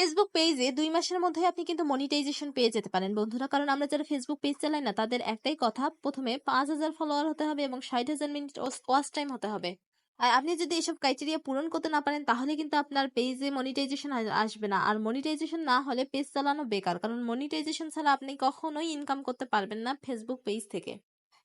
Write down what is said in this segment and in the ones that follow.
Facebook পেজে দুই মাসের মধ্যে আপনি কিন্তু মনিটাইজেশন পেয়ে যেতে পারেন বন্ধুরা। কারণ আমরা যারা ফেসবুক পেজ চালাই না তাদের একটাই কথা প্রথমে পাঁচ হাজার ফলোয়ার হতে হবে এবং ৬০,০০০ মিনিট ওস ওয়াচ টাইম হতে হবে। আর আপনি যদি এসব ক্রাইটেরিয়া পূরণ করতে না পারেন তাহলে কিন্তু আপনার পেজে মনিটাইজেশন আসবে না। আর মনিটাইজেশন না হলে পেজ চালানো বেকার। কারণ মনিটাইজেশন ছাড়া আপনি কখনোই ইনকাম করতে পারবেন না ফেসবুক পেজ থেকে।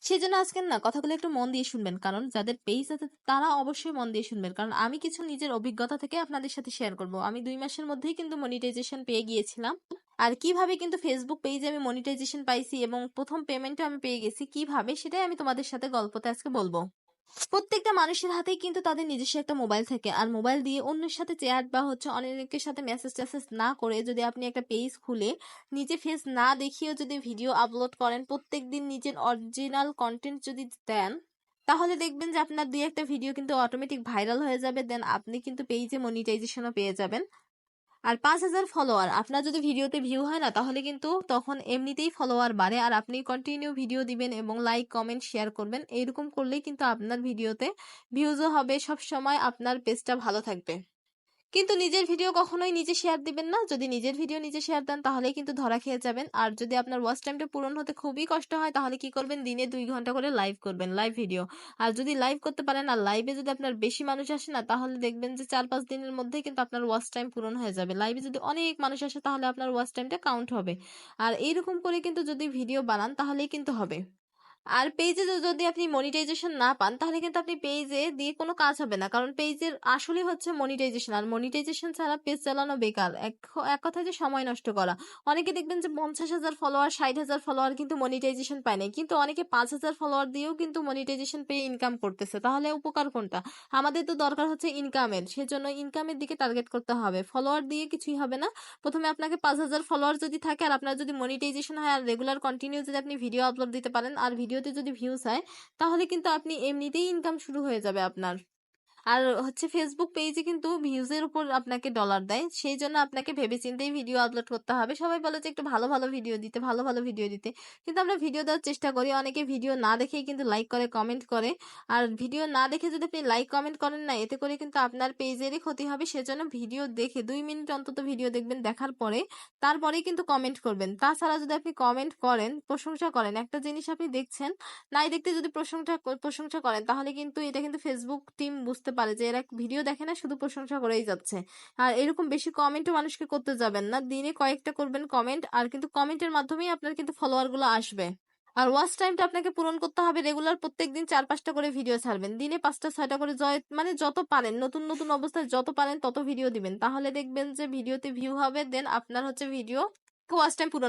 সেজন্য আজকে না কথাগুলো একটু মন দিয়ে শুনবেন। কারণ যাদের পেজ আছে তারা অবশ্যই মন দিয়ে শুনবেন। কারণ আমি কিছু নিজের অভিজ্ঞতা থেকে আপনাদের সাথে শেয়ার করব। আমি দুই মাসের মধ্যেই কিন্তু মনিটাইজেশন পেয়ে গিয়েছিলাম। আর কীভাবে কিন্তু ফেসবুক পেজে আমি মনিটাইজেশন পাইছি এবং প্রথম পেমেন্টও আমি পেয়ে গেছি কীভাবে সেটাই আমি তোমাদের সাথে গল্পতে আজকে বলব। প্রত্যেকটা মানুষের হাতেই কিন্তু তাদের নিজস্ব একটা মোবাইল থাকে। আর মোবাইল দিয়ে অন্যের সাথে চ্যাট বা হচ্ছে অনেকের সাথে মেসেজ-টেসেজ না করে যদি আপনি একটা পেজ খুলে নিজে ফেস না দেখিয়েও যদি ভিডিও আপলোড করেন, প্রত্যেকদিন নিজের অরিজিনাল কন্টেন্ট যদি দেন, তাহলে দেখবেন যে আপনার দুই একটা ভিডিও কিন্তু অটোমেটিক ভাইরাল হয়ে যাবে। দেন আপনি কিন্তু পেজে মনিটাইজেশনও পেয়ে যাবেন। আর ৫০০০ ফলোয়ার আপনার যদি ভিডিওতে ভিউ হয় না তাহলে কিন্তু তখন এমনিতেই ফলোয়ার বাড়ে। আর আপনি কন্টিনিউ ভিডিও দিবেন এবং লাইক, কমেন্ট, শেয়ার করবেন। এইরকম করলেই কিন্তু আপনার ভিডিওতে ভিউজও হবে। সব সময় আপনার পেজটা ভালো থাকবে। কিন্তু নিজের ভিডিও কখনোই নিজে শেয়ার দিবেন না। যদি নিজের ভিডিও নিজে শেয়ার দেন তাহলেই কিন্তু ধরা খেয়ে যাবেন। আর যদি আপনার ওয়াচ টাইমটা পূরণ হতে খুবই কষ্ট হয় তাহলে কি করবেন দিনে দুই ঘণ্টা করে লাইভ করবেন, লাইভ ভিডিও। আর যদি লাইভ করতে পারেন আর লাইভে যদি আপনার বেশি মানুষ আসে না তাহলে দেখবেন যে ৪-৫ দিনের মধ্যেই কিন্তু আপনার ওয়াচ টাইম পূরণ হয়ে যাবে। লাইভে যদি অনেক মানুষ আসে তাহলে আপনার ওয়াচ টাইমটা কাউন্ট হবে। আর এইরকম করে কিন্তু যদি ভিডিও বানান তাহলেই কিন্তু হবে। আর পেজে যদি আপনি মনিটাইজেশন না পান তাহলে কিন্তু আপনি পেজে দিয়ে কোনো কাজ হবে না। কারণ পেজের আসলে হচ্ছে মনিটাইজেশন। আর মনিটাইজেশন ছাড়া পেজ চালানো বেকার। এক এক কথায় যে সময় নষ্ট করা। অনেকে দেখবেন যে ৫০,০০০ ফলোয়ার, ৬০,০০০ ফলোয়ার কিন্তু মনিটাইজেশন পায় নাই। কিন্তু অনেকে ৫০০০ ফলোয়ার দিয়েও কিন্তু মনিটাইজেশন পেয়ে ইনকাম করতেছে। তাহলে উপকার কোনটা? আমাদের তো দরকার হচ্ছে ইনকামের। সেজন্য ইনকামের দিকে টার্গেট করতে হবে। ফলোয়ার দিয়ে কিছুই হবে না। প্রথমে আপনাকে পাঁচ হাজার ফলোয়ার যদি থাকে আর আপনার যদি মনিটাইজেশন হয় আর রেগুলার কন্টিনিউ যদি আপনি ভিডিও আপলোড দিতে পারেন আর ভিডিওতে যদি ভিউজ হয় তাহলে কিন্তু আপনি এমনিতেই ইনকাম শুরু হয়ে যাবে আপনার। আর হচ্ছে ফেসবুক পেজে কিন্তু ভিউজের উপর আপনাকে ডলার দেয়। সেই জন্য আপনাকে ভেবেচিন্তেই ভিডিও আপলোড করতে হবে। সবাই বলে যে একটু ভালো, ভালো ভিডিও দিতে, ভালো, ভালো ভিডিও দিতে। কিন্তু আমরা ভিডিও দেওয়ার চেষ্টা করি। অনেকে ভিডিও না দেখেই কিন্তু লাইক করে, কমেন্ট করে। আর ভিডিও না দেখে যদি আপনি লাইক, কমেন্ট করেন না এতে করে কিন্তু আপনার পেজেরই ক্ষতি হবে। সেজন্য ভিডিও দেখে দুই মিনিট অন্তত ভিডিও দেখবেন। দেখার পরে তারপরেই কিন্তু কমেন্ট করবেন। তাছাড়া যদি আপনি কমেন্ট করেন, প্রশংসা করেন, একটা জিনিস আপনি দেখছেন, নাই দেখতে যদি প্রশংসা প্রশংসা করেন তাহলে কিন্তু এটা কিন্তু ফেসবুক টিম বুঝতে পারে যে এরা ভিডিও দেখে না শুধু প্রশংসা করেই যাচ্ছে। আর এরকম বেশি কমেন্টও মানুষকে করতে যাবেন না। দিনে কয়েকটা করবেন কমেন্ট আর কিন্তু কমেন্টের মাধ্যমেই আপনার কিন্তু ফলোয়ারগুলো আসবে। আর ওয়াচ টাইমটা আপনাকে পূরণ করতে হবে রেগুলার প্রত্যেক দিন চার পাঁচটা করে ভিডিও ছাড়বেন। দিনে ৫টা ৬টা করে জয় মানে যত পারেন নতুন, নতুন অবস্থায় যত পারেন তত ভিডিও দিবেন। তাহলে দেখবেন যে ভিডিওতে ভিউ হবে দেন আপনার হচ্ছে ভিডিও ওয়াচ টাইম পূরণ